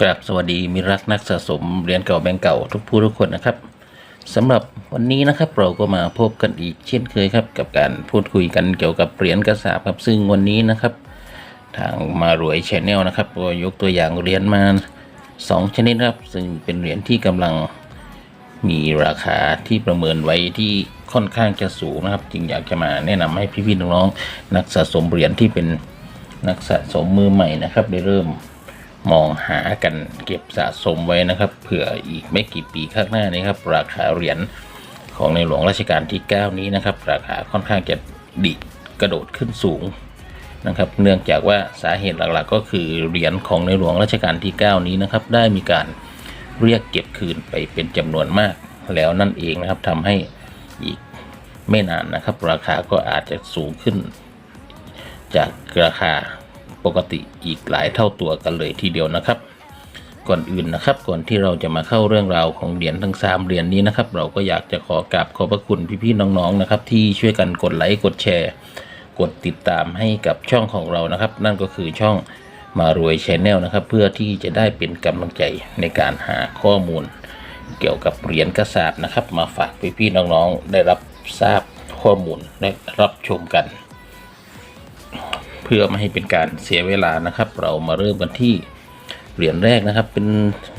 กราบสวัสดีมิรักนักสะสมเหรียญเก่าแบงก์เก่าทุกผู้ทุกคนนะครับสำหรับวันนี้นะครับเราก็มาพบกันอีกเช่นเคยครับ กับการพูดคุยกันเกี่ยวกับเหรียญกระสาบครับซึ่งวันนี้นะครับ ทางมารวยชแนลนะครับก็ยกตัวอย่างเหรียญมาสองชนิดครับ ซึ่งเป็นเหรียญที่กำลังมีราคาที่ประเมินไว้ที่ค่อนข้างจะสูงนะครับ จึงอยากจะมาแนะนำให้พี่ๆน้องๆนักสะสมเหรียญที่เป็นนักสะสมมือใหม่นะครับ ได้เริ่ม มองหากันเก็บสะสมไว้นะครับ เผื่ออีกไม่กี่ปีข้างหน้านี้ครับ ราคาเหรียญของในหลวงรัชกาลที่ 9 นี้นะครับ ราคาค่อนข้างจะดิกระโดดขึ้นสูงนะครับ เนื่องจากว่าสาเหตุหลักๆ ก็คือเหรียญของในหลวงรัชกาลที่ 9 นี้นะครับ ได้มีการเรียกเก็บคืนไปเป็นจำนวนมาก แล้วนั่นเองนะครับทำให้อีกไม่นานนะครับ ราคาก็อาจจะสูงขึ้น จากราคา ปกติอีกหลายเท่าตัวกันเลยทีเดียวนะครับ ก่อนอื่นนะครับ ก่อนที่เราจะมาเข้าเรื่องราวของเหรียญทั้งสามเหรียญนี้นะครับ เราก็อยากจะขอกราบขอบพระคุณพี่ๆน้องๆนะครับ ที่ช่วยกันกดไลค์กดแชร์ กดติดตามให้กับช่องของเรานะครับ นั่นก็คือช่องมารวยชแนลนะครับ เพื่อที่จะได้เป็นกำลังใจในการหาข้อมูล เกี่ยวกับเหรียญกระสาบนะครับ มาฝากพี่ๆน้องๆได้รับทราบข้อมูลและรับชมกัน เพื่อไม่ให้เป็นการเสียเวลานะครับ เรามาเริ่มกันที่เหรียญแรกนะครับเป็น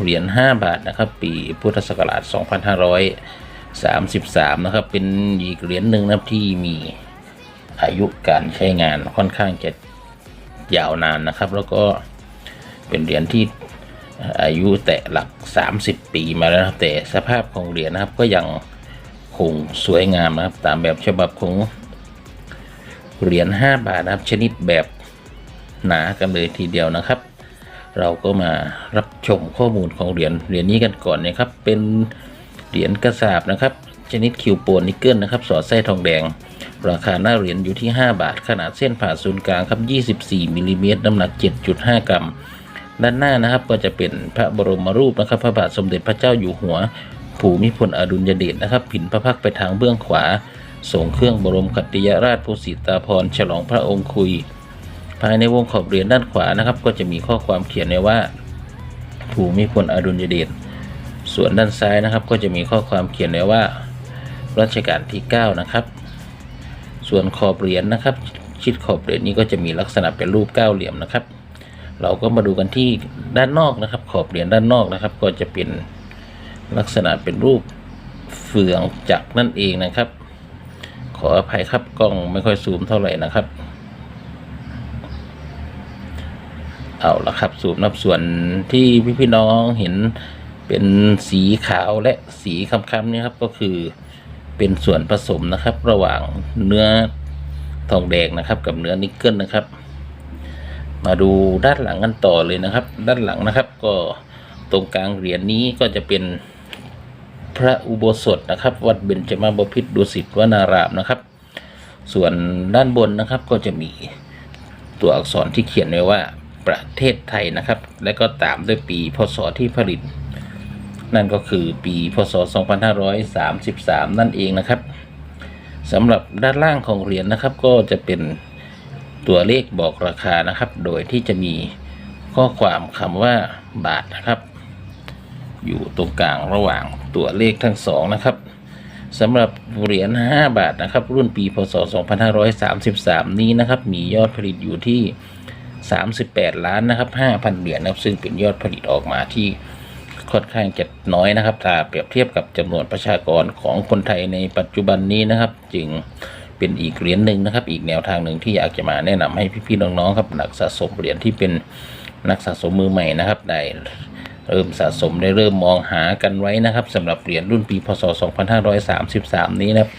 เหรียญ5บาทนะครับ ปีพุทธศักราช 2533 นะครับ เป็นอีกเหรียญหนึ่งนะครับที่มีอายุการใช้งานค่อนข้างจะยาวนานนะครับ แล้วก็เป็นเหรียญที่อายุแตะหลัก 30 ปีมาแล้วนะครับแต่สภาพของเหรียญนะครับก็ยังคงสวยงามนะครับ ตามแบบฉบับของ เหรียญ5บาทนะครับชนิดแบบหนากันเลยทีเดียวนะครับ เราก็มารับชมข้อมูลของเหรียญเหรียญนี้กันก่อนนะครับ เป็นเหรียญกระสาบนะครับ ชนิดคิวโปนนิกเกิลนะครับ สอดไส้ทองแดง ราคาหน้าเหรียญอยู่ที่ 5 บาท ขนาดเส้นผ่าศูนย์กลางครับ 24มิลลิเมตรน้ำหนัก 7.5 กรัม ด้านหน้านะครับก็จะเป็นพระบรมรูปนะครับ พระบาทสมเด็จพระเจ้าอยู่หัว ภูมิพลอดุลยเดชนะครับ ผินพระพักไปทางเบื้องขวา ส่งเครื่องบรมกัตติยราชภูสิตาภรฉลองพระองค์คุย ภายในวงขอบเหรียญด้านขวานะครับ ก็จะมีข้อความเขียนไว้ว่าภูมิพลอดุลยเดชส่วนด้านซ้ายนะครับ ก็จะมีข้อความเขียนไว้ว่ารัชกาลที่ 9 นะครับ ส่วนขอบเหรียญนะครับ ชิดขอบเหรียญนี้ก็จะมีลักษณะเป็นรูปเก้าเหลี่ยมนะครับ เราก็มาดูกันที่ด้านนอกนะครับ ขอบเหรียญด้านนอกนะครับ ก็จะเป็นลักษณะเป็นรูปเฟืองจักรนั่นเองนะครับ ขออภัยครับกล้องไม่ค่อยซูมเท่าไหร่นะครับ เอาละครับสูบนับส่วนที่พี่พี่น้องเห็นเป็นสีขาวและสีค้ำๆนี่ครับก็คือเป็นส่วนผสมนะครับ ระหว่างเนื้อทองแดงนะครับ กับเนื้อนิกเกิลนะครับ มาดูด้านหลังกันต่อเลยนะครับ ด้านหลังนะครับ ก็ตรงกลางเหรียญนี้ก็จะเป็น พระอุโบสถนะครับ วัดเบญจมาบพิตรดุสิตวนารามนะครับ ส่วนด้านบนนะครับก็จะมีตัวอักษรที่เขียนไว้ว่าประเทศไทยนะครับ และก็ตามด้วยปีพศที่ผลิต นั่นก็คือปีพศ 2533 นั่นเองนะครับสำหรับด้านล่างของเหรียญนะครับ ก็จะเป็นตัวเลขบอกราคานะครับ โดยที่จะมีข้อความคำว่าบาทนะครับ อยู่ตรงกลางระหว่างตัวเลขทั้งสองนะครับสำหรับเหรียญ 5 บาทนะครับ รุ่นปีพศ 2533 นี้นะครับ มียอดผลิตอยู่ที่ 38 ล้านนะครับ 5,000 เหรียญนะครับ ซึ่งเป็นยอดผลิตออกมาที่ค่อนข้างจะน้อยนะครับ ถ้าเปรียบเทียบกับจำนวนประชากรของคนไทยในปัจจุบันนี้นะครับ จึงเป็นอีกเหรียญหนึ่งนะครับ อีกแนวทางหนึ่งที่อยากจะมาแนะนำให้พี่ๆน้องๆครับนักสะสมเหรียญที่เป็นนักสะสมมือใหม่นะครับได้ เริ่มสะสมได้เริ่มมองหากันไว้นะครับสำหรับเหรียญรุ่นปีพศ 2533 นี้นะครับ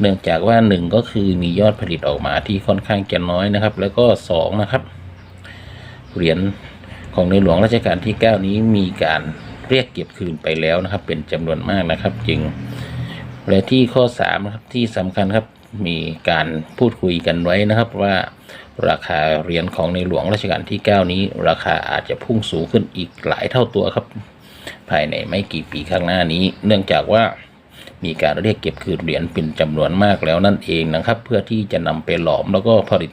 เนื่องจากว่า 1 ก็คือมียอดผลิตออกมาที่ค่อนข้างจะน้อยนะครับ แล้วก็ 2 นะครับ เหรียญของในหลวงรัชกาลที่ 9 นี้มีการเรียกเก็บคืนไปแล้วนะครับ เป็นจำนวนมากนะครับ จึง และที่ข้อ3นะครับที่สำคัญครับ มีการพูดคุยกันไว้นะครับว่าราคาเหรียญของในหลวงรัชกาลที่ 9 นี้ ราคาอาจจะพุ่งสูงขึ้นอีกหลายเท่าตัวครับ ภายในไม่กี่ปีข้างหน้านี้ เนื่องจากว่ามีการเรียกเก็บคืนเหรียญเป็นจำนวนมากแล้วนั่นเองนะครับ เพื่อที่จะนำไปหลอมแล้วก็ผลิต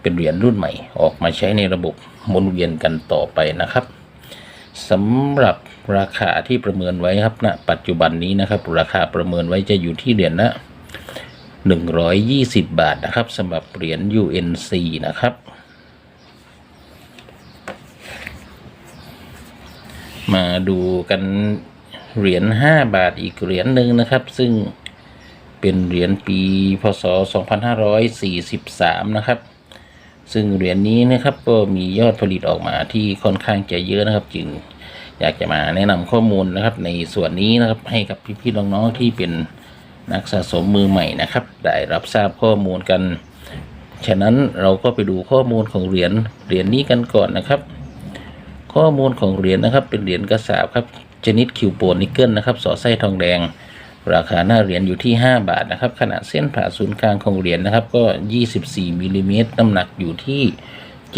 เป็นเหรียญรุ่นใหม่ ออกมาใช้ในระบบหมุนเวียนกันต่อไปนะครับสำหรับราคาที่ประเมินไว้ครับณปัจจุบันนี้นะครับ ราคาประเมินไว้จะอยู่ที่เหรียญละ 120 บาทนะครับสำหรับเหรียญ UNC นะครับ มาดูกันเหรียญ 5 บาทอีกเหรียญหนึ่งนะครับ ซึ่งเป็นเหรียญปีพศ 2543 นะครับ ซึ่งเหรียญนี้นะครับก็มียอดผลิตออกมาที่ค่อนข้างจะเยอะนะครับ จึงอยากจะมาแนะนำข้อมูลนะครับในส่วนนี้นะครับให้กับพี่ๆน้องๆที่เป็น นักสะสมมือใหม่นะครับ ได้รับทราบข้อมูลกัน ฉะนั้นเราก็ไปดูข้อมูลของเหรียญเหรียญนี้กันก่อนนะครับ ข้อมูลของเหรียญนะครับ เป็นเหรียญกระสาบครับชนิดคิวโปนนิกเกิลนะครับสอดไส้ทองแดง ราคาหน้าเหรียญอยู่ที่ 5 บาทนะครับขนาดเส้นผ่าศูนย์กลางของเหรียญนะครับ ก็ 24มิลลิเมตรน้ำหนักอยู่ที่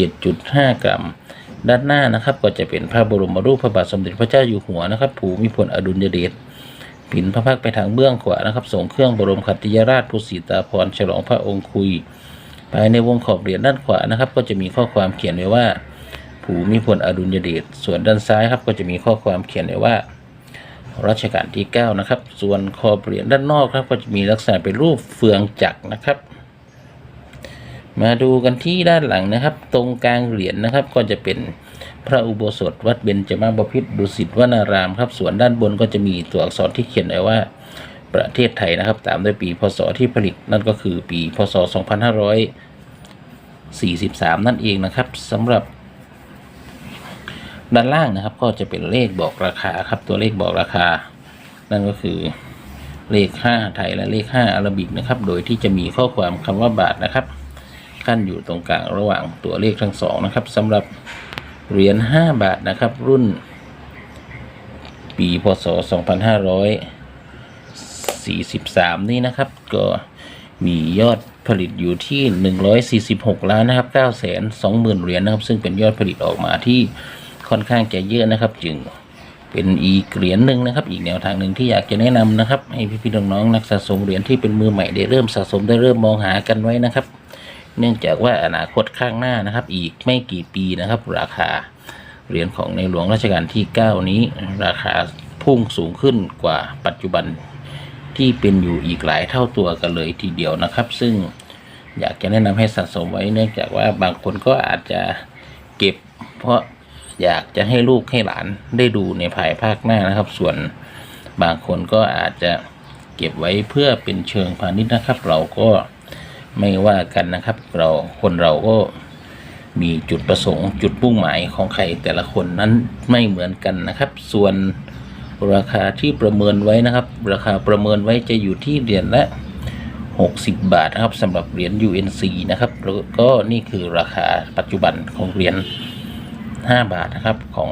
7.5 กรัม ด้านหน้านะครับ ก็จะเป็นพระบรมรูปพระบาทสมเด็จพระเจ้าอยู่หัวนะครับ ภูมิพลอดุลยเดช ผินพระพักไปทางเบื้องขวานะครับส่งเครื่องบรมขัตติยราชพุสีตาพรฉลองพระองค์คุย ภายในวงขอบเหรียญด้านขวานะครับ ก็จะมีข้อความเขียนไว้ว่า ภูมิพลอดุลยเดชส่วนด้านซ้ายครับก็จะมีข้อความเขียนไว้ว่ารัชกาลที่ 9 นะครับ ส่วนขอบเหรียญด้านนอกครับ ก็จะมีลักษณะเป็นรูปเฟืองจักรนะครับ มาดูกันที่ด้านหลังนะครับ ตรงกลางเหรียญนะครับก็จะเป็น พระอุโบสถวัดเบญจมาบพิตรดุสิตวนารามครับ ส่วนด้านบนก็จะมีตัวอักษรที่เขียนไว้ว่าประเทศไทยนะครับ ตามด้วยปีพศที่ผลิตนั่นก็คือปีพศ 2543 นั่นเองนะครับสำหรับ ด้านล่างนะครับ ก็จะเป็นเลขบอกราคาครับตัวเลขบอกราคา นั่นก็คือเลข 5 ไทยและเลข 5 อาราบิกนะครับ โดยที่จะมีข้อความคำว่าบาทนะครับ ขั้นอยู่ตรงกลางระหว่างตัวเลขทั้งสองนะครับสำหรับ เหรียญ5บาทนะครับ รุ่น ปีพศ 2543 นี่นะครับ ก็มียอดผลิตอยู่ที่ 146 ล้านนะครับ9 2 0 0 0 0เหรียญนะครับ ซึ่งเป็นยอดผลิตออกมาที่ค่อนข้างจะเยอะนะครับ จึงเป็นอีกเหรียญหนึ่งนะครับ อีกแนวทางหนึ่งที่อยากจะแนะนำนะครับ ให้พี่ๆน้องๆนักสะสมเหรียญที่เป็นมือใหม่ได้เริ่มสะสมได้เริ่มมองหากันไว้นะครับ เนื่องจากว่าอนาคตข้างหน้านะครับ อีกไม่กี่ปีนะครับ ราคาเหรียญของในหลวงรัชกาลที่ 9 นี้ ราคาพุ่งสูงขึ้นกว่าปัจจุบันที่เป็นอยู่อีกหลายเท่าตัวกันเลยทีเดียวนะครับ ซึ่งอยากจะแนะนำให้สะสมไว้เนื่องจากว่าบางคนก็อาจจะเก็บ เพราะอยากจะให้ลูกให้หลานได้ดูในภายภาคหน้านะครับ ส่วนบางคนก็อาจจะเก็บไว้เพื่อเป็นเชิงพาณิชย์นะครับ เราก็ ไม่ว่ากันนะครับ เราคนเราก็มีจุดประสงค์จุดมุ่งหมายของใครแต่ละคนนั้นไม่เหมือนกันนะครับ ส่วนราคาที่ประเมินไว้นะครับ ราคาประเมินไว้จะอยู่ที่เหรียญละ 60 บาทนะครับสำหรับเหรียญ UNC นะครับแล้วก็นี่คือราคาปัจจุบันของเหรียญ 5 บาทนะครับของ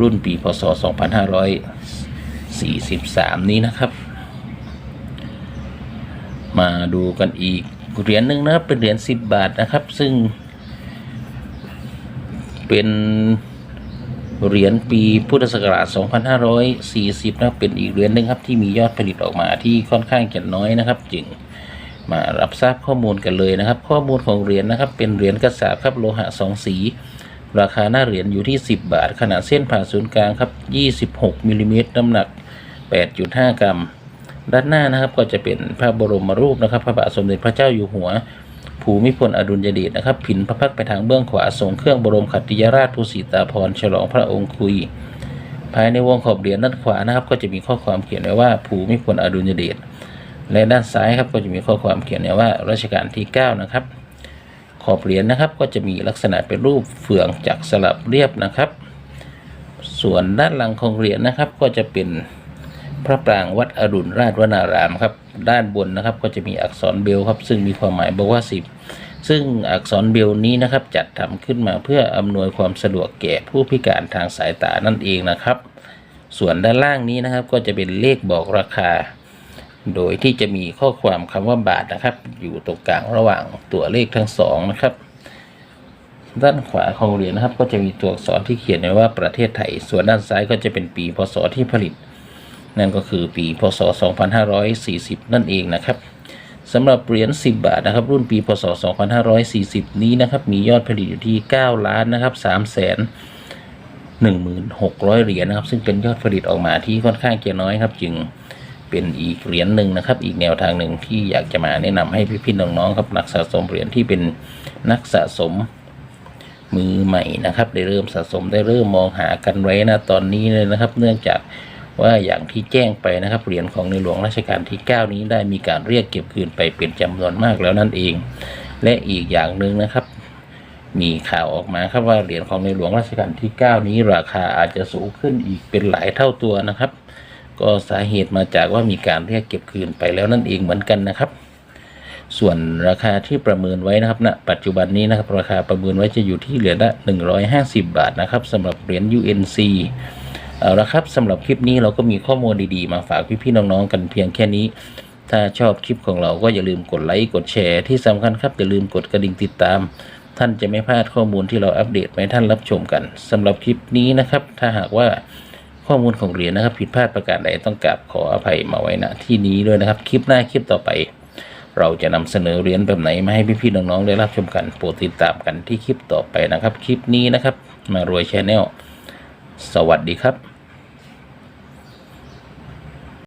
รุ่นปีพศ 2543 นี้นะครับ มาดูกันอีก เหรียญหนึ่งนะครับ เป็นเหรียญ10บาทนะครับ ซึ่ง เป็นเหรียญปีพุทธศักราช 2540 นะเป็นอีกเหรียญหนึ่งครับที่มียอดผลิตออกมาที่ค่อนข้างจะน้อยนะครับ จึงมารับทราบข้อมูลกันเลยนะครับ ข้อมูลของเหรียญนะครับ เป็นเหรียญกระสาบครับโลหะสองสี ราคาหน้าเหรียญอยู่ที่ 10 บาท ขนาดเส้นผ่าศูนย์กลางครับ 26มิลลิเมตรน้ำหนัก 8.5 กรัม ด้านหน้านะครับก็จะเป็นพระบรมรูปนะครับ พระบาทสมเด็จพระเจ้าอยู่หัว ภูมิพลอดุลยเดชนะครับ ผินพระพักตร์ไปทางเบื้องขวาส่งเครื่องบรมขัตติยราชภูสีตาพรฉลองพระองค์คุย ภายในวงขอบเหรียญด้านขวานะครับ ก็จะมีข้อความเขียนไว้ว่าภูมิพลอดุลยเดชและด้านซ้ายครับก็จะมีข้อความเขียนไว้ว่ารัชกาลที่9นะครับขอบเหรียญนะครับก็จะมีลักษณะเป็นรูปเฟืองจักรสลับเรียบนะครับ ส่วนด้านหลังของเหรียญนะครับก็จะเป็น พระปรางวัดอรุณราชวนารามครับ ด้านบนนะครับก็จะมีอักษรเบลครับ ซึ่งมีความหมายบอกว่า10ซึ่งอักษรเบลนี้นะครับจัดทำขึ้นมาเพื่ออำนวยความสะดวกแก่ผู้พิการทางสายตานั่นเองนะครับ ส่วนด้านล่างนี้นะครับก็จะเป็นเลขบอกราคา โดยที่จะมีข้อความคำว่าบาทนะครับ อยู่ตรงกลางระหว่างตัวเลขทั้งสองนะครับ ด้านขวาของเหรียญนะครับ ก็จะมีตัวอักษรที่เขียนไว้ว่าประเทศไทย ส่วนด้านซ้ายก็จะเป็นปีพศที่ผลิต นั่นก็คือปีพศ 2540 นั่นเองนะครับสำหรับเหรียญ10 บาทนะครับ รุ่นปีพศ 2540 นี้นะครับ มียอดผลิตอยู่ที่ 9 ล้านนะครับ3แสน1,600 เหรียญนะครับ ซึ่งเป็นยอดผลิตออกมาที่ค่อนข้างจะน้อยครับ จึงเป็นอีกเหรียญหนึ่งนะครับ อีกแนวทางหนึ่งที่อยากจะมาแนะนำให้พี่ๆน้องๆครับนักสะสมเหรียญที่เป็นนักสะสมมือใหม่นะครับ ได้เริ่มสะสมได้เริ่มมองหากันไว้นะตอนนี้เลยนะครับ เนื่องจาก ว่าอย่างที่แจ้งไปนะครับเหรียญของในหลวงรัชกาลที่ 9 นี้ได้มีการเรียกเก็บคืนไปเป็นจำนวนมากแล้วนั่นเอง และอีกอย่างหนึ่งนะครับ มีข่าวออกมาครับว่าเหรียญของในหลวงรัชกาลที่ 9 นี้ราคาอาจจะสูงขึ้นอีกเป็นหลายเท่าตัวนะครับ ก็สาเหตุมาจากว่ามีการเรียกเก็บคืนไปแล้วนั่นเองเหมือนกันนะครับ ส่วนราคาที่ประเมินไว้นะครับณปัจจุบันนี้นะครับราคาประเมินไว้จะอยู่ที่เหรียญละ150 บาทนะครับสำหรับเหรียญ UNC เอาละครับสำหรับคลิปนี้เราก็มีข้อมูลดีๆ มาฝากพี่ๆน้องๆกันเพียงแค่นี้ ถ้าชอบคลิปของเราก็อย่าลืมกดไลค์กดแชร์ที่สำคัญครับอย่าลืมกดกระดิ่งติดตาม ท่านจะไม่พลาดข้อมูลที่เราอัปเดตให้ท่านรับชมกันสำหรับคลิปนี้นะครับ ถ้าหากว่าข้อมูลของเหรียญนะครับ ผิดพลาดประการใดต้องกราบขออภัยมาไว้ณที่นี้ด้วยนะครับคลิปหน้าคลิปต่อไป เราจะนำเสนอเหรียญแบบไหนมาให้พี่ๆน้องๆได้รับชมกันโปรดติดตามกันที่คลิปต่อไปนะครับ คลิปนี้นะครับ มารวยชาแนลสวัสดีครับ